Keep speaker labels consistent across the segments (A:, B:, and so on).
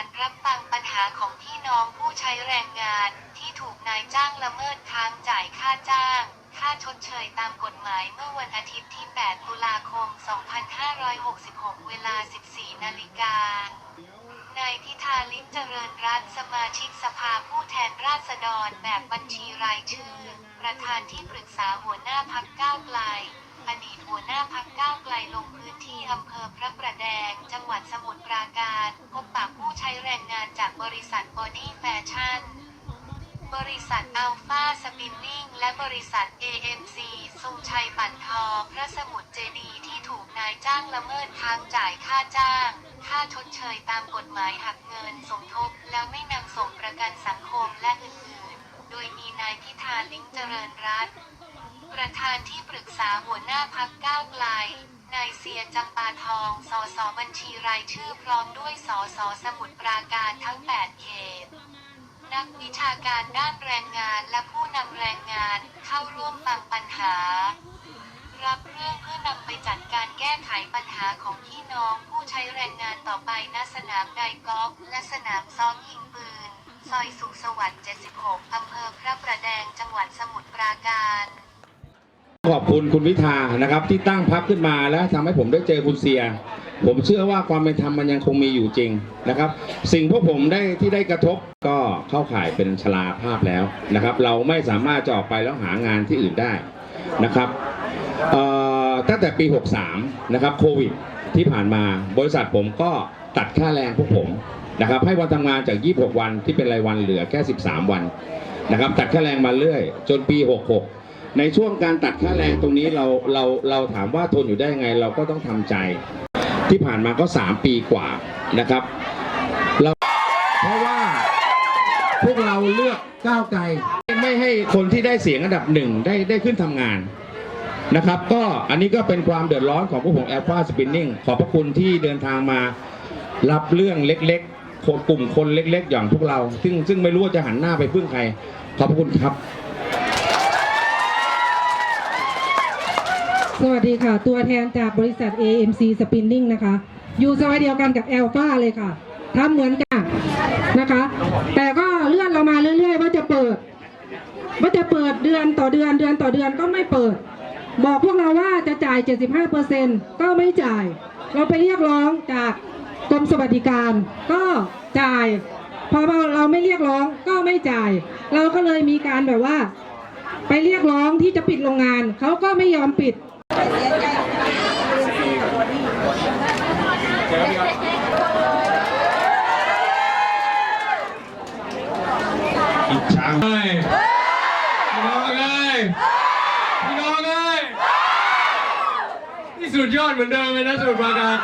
A: านรับฟังปัญหาของพี่น้องผู้ใช้แรงงานที่ถูกนายจ้างละเมิดค้างจ่ายค่าจ้าง ค่าชดเชยตามกฎหมายเมื่อวันอาทิตย์ที่ 8 ตุลาคม 2566 เวลา 14 นาฬิกานายพิธาลิมเจริญรัตน์สมาชิกสภาผู้แทนราษฎรแบบบัญชีรายชื่อ ประธานที่ปรึกษาหัวหน้าพักก้าวไกลอดีตหัวหน้าพักก้าวไกลลงพื้นที่อำเภอพระประแดง จังหวัดสมุทรปราการ พบปะผู้ใช้แรงงานจากบริษัทบอดี้แฟชั่น บริษัทอัลฟาสปินนิ่งและบริษัท AMC ทรงชัยปั่นทอพระสมุทรเจดีที่ถูกนายจ้างละเมิดค้างจ่ายค่าจ้าง ค่าชดเชยตามกฎหมายหักเงินสมทบ แล้วไม่นำส่งประกันสังคมและอื่นๆ โดยมีนายพิธาลิ้มเจริญรัตน์ประธานที่ปรึกษาหัวหน้าพักก้าวไกล นายเซียจำปาทอง สสบัญชีรายชื่อพร้อมด้วยสสสมุทรปราการทั้ง 8 เขต นักวิชาการด้านแรงงานและผู้นำแรงงานเข้าร่วมฟังปัญหา รับเรื่องเพื่อนำไปจัดการแก้ไขปัญหาของพี่น้องผู้ใช้แรงงานต่อไปณสนามไดกอล์ฟและสนามซ้อมยิงปืน ซอยสุขสวัสดิ์ 76 อำเภอพระประแดง จังหวัดสมุทรปราการ
B: ขอบคุณคุณวิทานะครับที่ตั้งพักขึ้นมาแล้วทำให้ผมได้เจอคุณเซีย ผมเชื่อว่าความเป็นธรรมมันยังคงมีอยู่จริงนะครับ สิ่งพวกผมได้ที่ได้กระทบก็เข้าข่ายเป็นชราภาพแล้วนะครับ เราไม่สามารถจะออกไปแล้วหางานที่อื่นได้นะครับตั้งแต่ปี 63 นะครับโควิดที่ผ่านมาบริษัทผมก็ตัดค่าแรงพวกผมนะครับให้วันทำงานจาก 26 วันที่เป็นรายวันเหลือแค่ 13 วันนะครับตัดค่าแรงมาเรื่อย จนปี 66 ในช่วงการตัดค่าแรงตรงนี้เราเราเราถามว่าทนอยู่ได้ไง เราก็ต้องทำใจ ที่ผ่านมาก็ 3 ปีกว่านะครับเราเพราะว่าพวกเราเลือกก้าวไกลไม่ให้คนที่ได้เสียงอันดับหนึ่งได้ได้ขึ้นทำงานนะครับ ก็อันนี้ก็เป็นความเดือดร้อนของพวกผมแอลฟาสปินนิ่งขอบพระคุณที่เดินทางมารับเรื่องเล็กๆคนกลุ่มคนเล็ก ๆ อย่างพวกเรา ซึ่งซึ่งไม่รู้ว่าจะหันหน้าไปพึ่งใคร ขอบพระคุณครับ
C: สวัสดีค่ะ ตัวแทนจากบริษัท AMC Spinning นะคะ อยู่ซอยเดียวกันกับ Alpha เลยค่ะทำเหมือนกันนะคะ แต่ก็เลื่อนเรามาเรื่อยๆ ว่าจะเปิด ว่าจะเปิดเดือนต่อเดือนเดือนต่อเดือนก็ไม่เปิด บอกพวกเราว่าจะจ่าย 75%ก็ไม่จ่าย เราไปเรียกร้องจากกรมสวัสดิการ ก็จ่าย พอเราไม่เรียกร้องก็ไม่จ่าย เราก็เลยมีการแบบว่า ไปเรียกร้องที่จะปิดโรงงานเขาก็ไม่ยอมปิด
B: อี
D: กทั้งไปไปไปที่สุดยอดเหมือนเดิมเลยนะสมุทรปราการ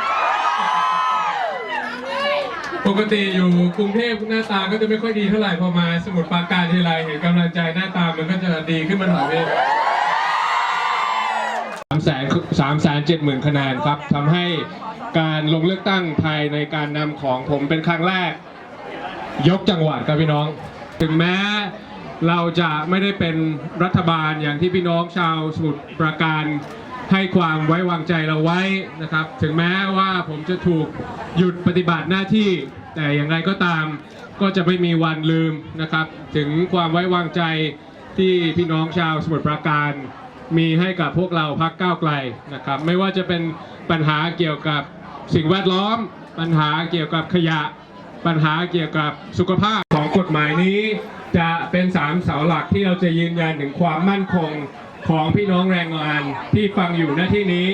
D: ปกติอยู่กรุงเทพหน้าตาก็จะไม่ค่อยดีเท่าไหร่พอมาสมุทรปราการทีไรเห็นกำลังใจหน้าตามันก็จะดีขึ้นมาหน่อยนึง 3 7 0 0 0 0 คะแนนครับทำให้การลงเลือกตั้งภายในการนำของผมเป็นครั้งแรก ยกจังหวัดครับพี่น้อง ถึงแม้เราจะไม่ได้เป็นรัฐบาลอย่างที่พี่น้องชาวสมุทรปราการให้ความไว้วางใจเราไว้นะครับ ถึงแม้ว่าผมจะถูกหยุดปฏิบัติหน้าที่ แต่อย่างไรก็ตามก็จะไม่มีวันลืมนะครับ ถึงความไว้วางใจที่พี่น้องชาวสมุทรปราการ มีให้กับพวกเราพักก้าวไกลนะครับ ไม่ว่าจะเป็นปัญหาเกี่ยวกับสิ่งแวดล้อม ปัญหาเกี่ยวกับขยะ ปัญหาเกี่ยวกับสุขภาพของกฎหมายนี้ จะเป็นสามเสาหลักที่เราจะยืนยันถึงความมั่นคงของพี่น้องแรงงานที่ฟังอยู่หน้าที่นี้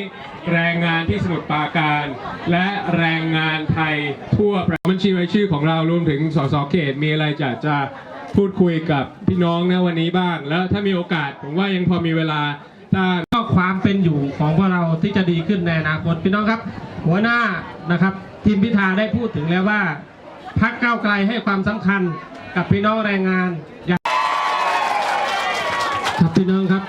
D: แรงงานที่สมุทรปราการ และแรงงานไทยทั่วประเทศบัญชีรายชื่อของเรารวมถึงสสเขตมีอะไรจะจะ พูดคุยกับพี่น้องนะวันนี้บ้าง แล้วถ้ามีโอกาสผมว่ายังพอมีเวลาถ้า
E: ก็ความเป็นอยู่ของพวกเราที่จะดีขึ้นในอนาคตพี่น้องครับ หัวหน้านะครับทีมพิธาได้พูดถึงแล้วว่าพักเก้าไกลให้ความสำคัญกับพี่น้องแรงงานอยางครับพี่น้องครับ